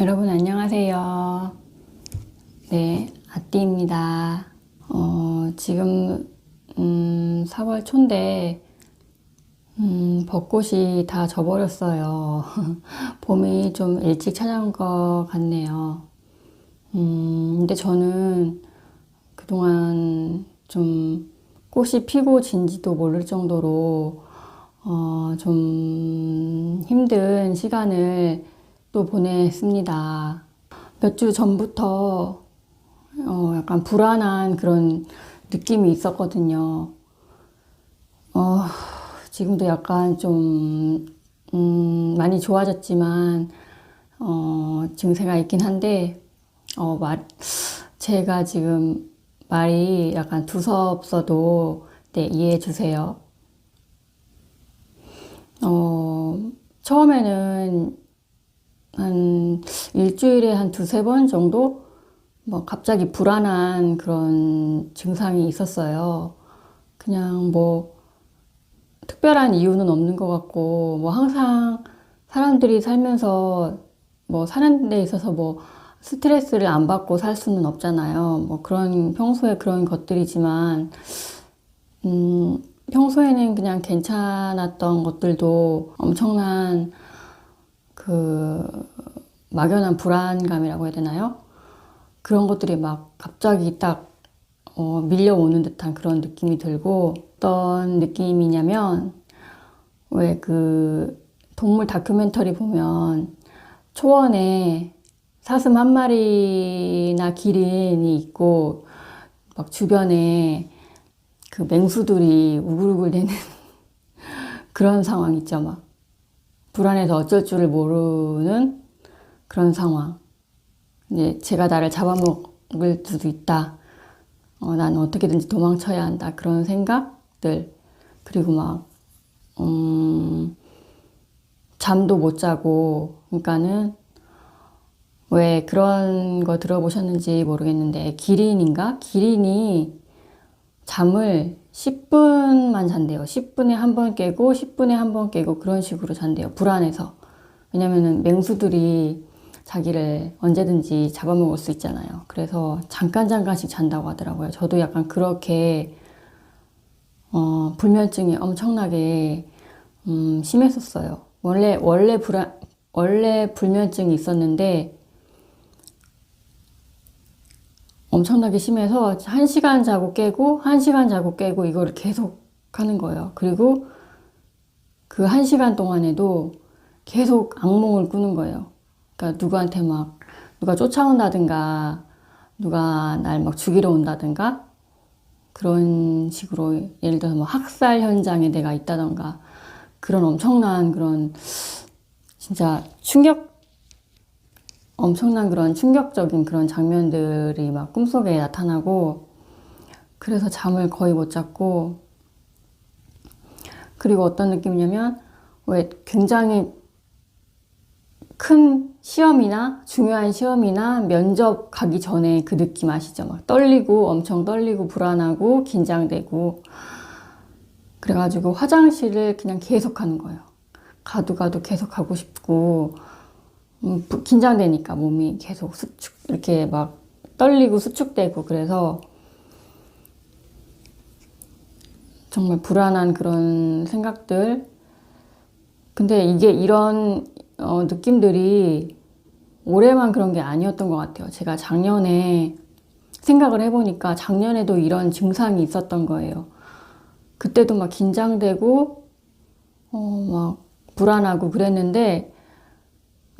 여러분 안녕하세요. 네, 아띠입니다. 어, 지금 음, 4월 초인데 음, 벚꽃이 다 져버렸어요. 봄이 좀 일찍 찾아온 것 같네요. 음, 근데 저는 그동안 좀 꽃이 피고 진지도 모를 정도로 어, 좀 힘든 시간을 또 보냈습니다. 몇 주 전부터 어, 약간 불안한 그런 느낌이 있었거든요. 어, 지금도 약간 좀, 음, 많이 좋아졌지만, 어, 증세가 있긴 한데, 어, 말, 제가 지금 말이 약간 두서없어도, 네, 이해해 주세요. 어, 처음에는 한 일주일에 한 두세 번 정도 뭐 갑자기 불안한 그런 증상이 있었어요. 그냥 뭐 특별한 이유는 없는 것 같고 뭐 항상 사람들이 살면서 뭐 사는 데 있어서 뭐 스트레스를 안 받고 살 수는 없잖아요. 뭐 그런 평소에 그런 것들이지만 음 평소에는 그냥 괜찮았던 것들도 엄청난 그 막연한 불안감이라고 해야 되나요? 그런 것들이 막 갑자기 딱 어, 밀려오는 듯한 그런 느낌이 들고 어떤 느낌이냐면 왜 그 동물 다큐멘터리 보면 초원에 사슴 한 마리나 기린이 있고 막 주변에 그 맹수들이 우글우글 대는 그런 상황 있죠 막 불안해서 어쩔 줄을 모르는 그런 상황 이제 제가 나를 잡아먹을 수도 있다. 어, 나는 어떻게든지 도망쳐야 한다. 그런 생각들. 그리고 막, 음, 잠도 못 자고, 그러니까는 왜 그런 거 들어보셨는지 모르겠는데, 기린인가? 기린이 잠을 10분만 잔대요. 10분에 한 번 깨고, 10분에 한 번 깨고, 그런 식으로 잔대요. 불안해서. 왜냐면은 맹수들이 자기를 언제든지 잡아먹을 수 있잖아요. 그래서 잠깐 잠깐씩 잔다고 하더라고요. 저도 약간 그렇게 어, 불면증이 엄청나게 음, 심했었어요. 원래 원래 불안 원래 불면증이 있었는데 엄청나게 심해서 한 시간 자고 깨고 한 시간 자고 깨고 이거를 계속 하는 거예요. 그리고 그한 시간 동안에도 계속 악몽을 꾸는 거예요. 그러니까 누구한테 막 누가 쫓아온다든가 누가 날 막 죽이러 온다든가 그런 식으로 예를 들어서 뭐 학살 현장에 내가 있다던가 그런 엄청난 그런 진짜 충격 엄청난 그런 충격적인 그런 장면들이 막 꿈속에 나타나고 그래서 잠을 거의 못 잤고 그리고 어떤 느낌이냐면 왜 굉장히 큰 시험이나 중요한 시험이나 면접 가기 전에 그 느낌 아시죠? 막 떨리고 엄청 떨리고 불안하고 긴장되고 그래가지고 화장실을 그냥 계속 하는 거예요. 가도 가도 계속 가고 싶고 긴장되니까 몸이 계속 수축 이렇게 막 떨리고 수축되고 그래서 정말 불안한 그런 생각들 근데 이게 이런 어, 느낌들이 올해만 그런 게 아니었던 것 같아요. 제가 작년에 생각을 해보니까 작년에도 이런 증상이 있었던 거예요. 그때도 막 긴장되고, 어, 막 불안하고 그랬는데,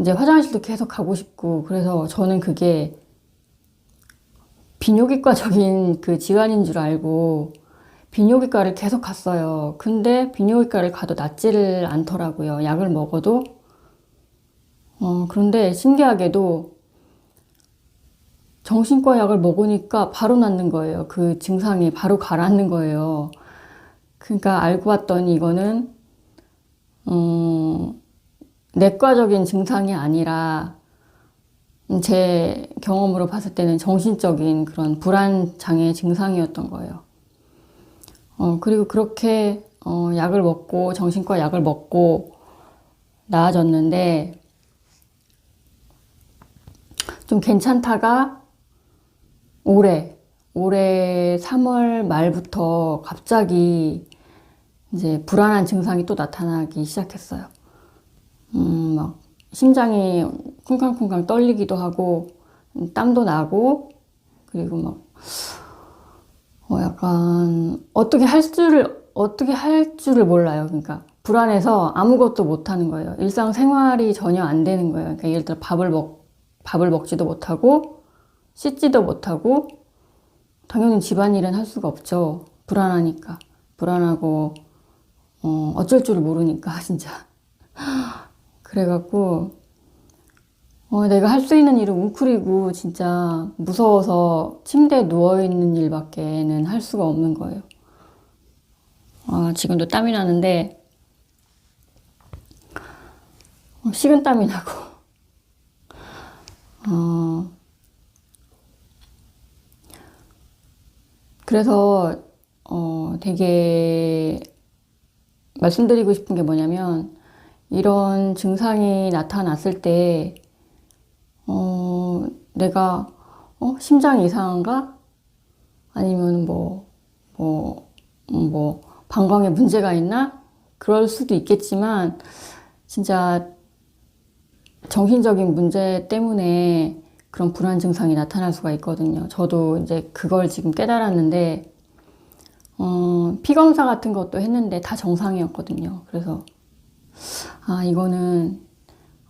이제 화장실도 계속 가고 싶고, 그래서 저는 그게 비뇨기과적인 그 질환인 줄 알고, 비뇨기과를 계속 갔어요. 근데 비뇨기과를 가도 낫지를 않더라고요. 약을 먹어도 어, 그런데 신기하게도 정신과 약을 먹으니까 바로 낫는 거예요. 그 증상이 바로 가라앉는 거예요. 그러니까 알고 봤더니 이거는, 음, 내과적인 증상이 아니라 제 경험으로 봤을 때는 정신적인 그런 불안 장애 증상이었던 거예요. 어, 그리고 그렇게, 어, 약을 먹고, 정신과 약을 먹고 나아졌는데, 좀 괜찮다가 올해, 올해 3월 말부터 갑자기 이제 불안한 증상이 또 나타나기 시작했어요. 음, 막 심장이 쿵쾅쿵쾅 떨리기도 하고 음, 땀도 나고 그리고 막 어, 약간 어떻게 할 줄을 어떻게 할 줄을 몰라요. 그러니까 불안해서 아무것도 못 하는 거예요. 일상 생활이 전혀 안 되는 거예요. 그러니까 예를 들어 밥을 먹 밥을 먹지도 못하고 씻지도 못하고 당연히 집안일은 할 수가 없죠. 불안하니까 불안하고 어, 어쩔 줄을 모르니까 진짜 그래갖고 어, 내가 할 수 있는 일은 웅크리고 진짜 무서워서 침대에 누워있는 일밖에는 할 수가 없는 거예요. 아, 지금도 땀이 나는데 어, 식은 땀이 나고 어, 그래서 어, 되게 말씀드리고 싶은 게 뭐냐면 이런 증상이 나타났을 때 어, 내가 어, 심장이 이상한가? 아니면 뭐, 뭐, 음, 뭐, 방광에 문제가 있나? 그럴 수도 있겠지만, 진짜 정신적인 문제 때문에 그런 불안 증상이 나타날 수가 있거든요. 저도 이제 그걸 지금 깨달았는데, 어, 피 검사 같은 것도 했는데 다 정상이었거든요. 그래서, 아, 이거는,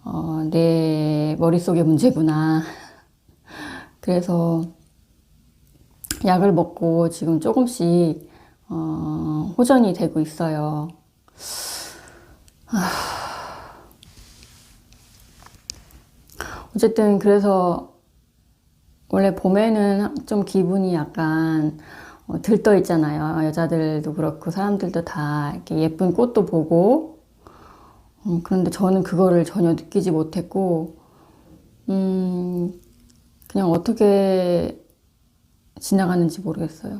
어, 내 머릿속의 문제구나. 그래서, 약을 먹고 지금 조금씩, 어, 호전이 되고 있어요. 어쨌든 그래서 원래 봄에는 좀 기분이 약간 어, 들떠 있잖아요. 여자들도 그렇고 사람들도 다 이렇게 예쁜 꽃도 보고 음, 그런데 저는 그거를 전혀 느끼지 못했고 음, 그냥 어떻게 지나가는지 모르겠어요.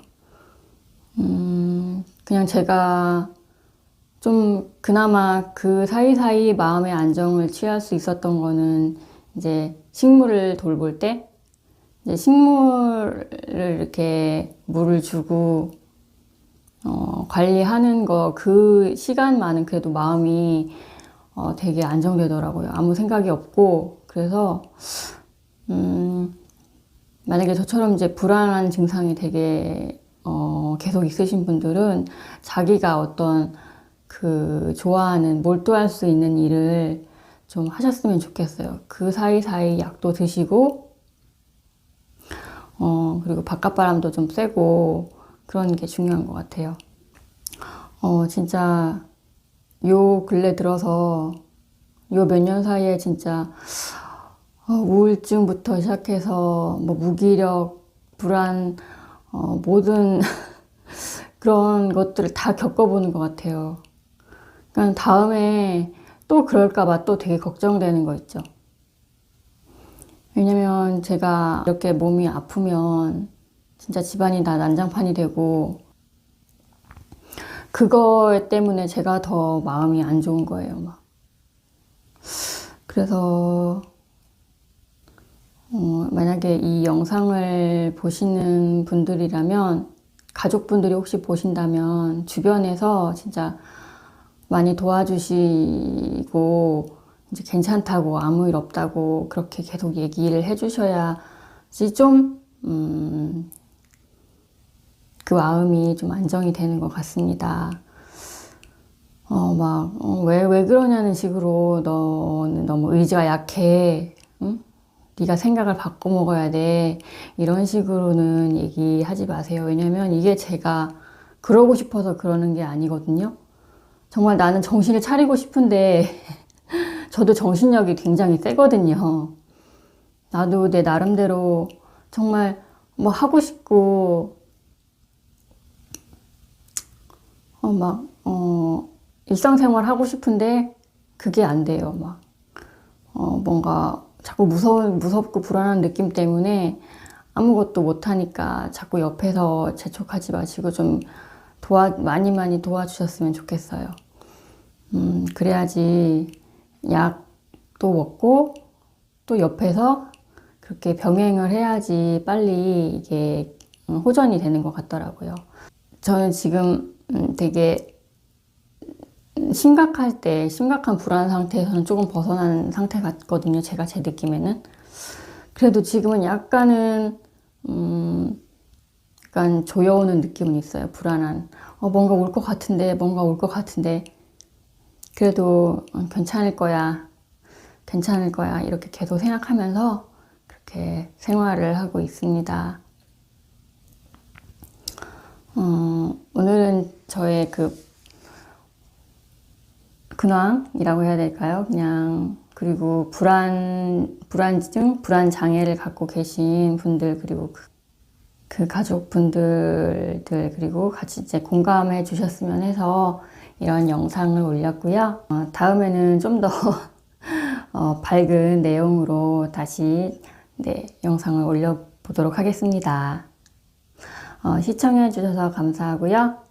음, 그냥 제가 좀 그나마 그 사이사이 마음의 안정을 취할 수 있었던 거는 이제 식물을 돌볼 때 이제 식물을 이렇게 물을 주고 어, 관리하는 거 그 시간만은 그래도 마음이 어, 되게 안정되더라고요. 아무 생각이 없고 그래서 음, 만약에 저처럼 이제 불안한 증상이 되게 어, 계속 있으신 분들은 자기가 어떤 그 좋아하는 몰두할 수 있는 일을 좀 하셨으면 좋겠어요. 그 사이사이 약도 드시고, 어, 그리고 바깥바람도 좀 쐬고, 그런 게 중요한 것 같아요. 어, 진짜, 요 근래 들어서, 요 몇 년 사이에 진짜, 어, 우울증부터 시작해서, 뭐, 무기력, 불안, 어, 모든 그런 것들을 다 겪어보는 것 같아요. 그러니까 다음에 또 그럴까봐 또 되게 걱정되는 거 있죠. 왜냐면 제가 이렇게 몸이 아프면 진짜 집안이 다 난장판이 되고 그거 때문에 제가 더 마음이 안 좋은 거예요, 막. 그래서 어, 만약에 이 영상을 보시는 분들이라면 가족분들이 혹시 보신다면 주변에서 진짜 많이 도와주시고 이제 괜찮다고 아무 일 없다고 그렇게 계속 얘기를 해주셔야지 좀 음, 그 마음이 좀 안정이 되는 것 같습니다. 어, 막, 어, 왜, 왜 그러냐는 식으로 너는 너무 의지가 약해. 응? 네가 생각을 바꿔 먹어야 돼. 이런 식으로는 얘기하지 마세요. 왜냐면 이게 제가 그러고 싶어서 그러는 게 아니거든요. 정말 나는 정신을 차리고 싶은데 저도 정신력이 굉장히 세거든요. 나도 내 나름대로 정말 뭐 하고 싶고 어 막 어 일상생활 하고 싶은데 그게 안 돼요. 막 어 뭔가 자꾸 무서 무섭고 불안한 느낌 때문에 아무것도 못 하니까 자꾸 옆에서 재촉하지 마시고 좀 도와, 많이 많이 도와주셨으면 좋겠어요. 음, 그래야지 약도 먹고 또 옆에서 그렇게 병행을 해야지 빨리 이게 음, 호전이 되는 것 같더라고요. 저는 지금 음, 되게 심각할 때, 심각한 불안 상태에서는 조금 벗어난 상태 같거든요. 제가 제 느낌에는. 그래도 지금은 약간은, 음, 약간 조여오는 느낌은 있어요. 불안한. 어, 뭔가 올 것 같은데, 뭔가 올 것 같은데. 그래도 어, 괜찮을 거야. 괜찮을 거야. 이렇게 계속 생각하면서 그렇게 생활을 하고 있습니다. 어, 오늘은 저의 그 근황이라고 해야 될까요? 그냥 그리고 불안 불안증, 불안 장애를 갖고 계신 분들 그리고 그, 그 가족분들들 그리고 같이 이제 공감해 주셨으면 해서 이런 영상을 올렸고요. 어, 다음에는 좀더 어, 밝은 내용으로 다시 네, 영상을 올려보도록 하겠습니다. 어, 시청해 주셔서 감사하고요.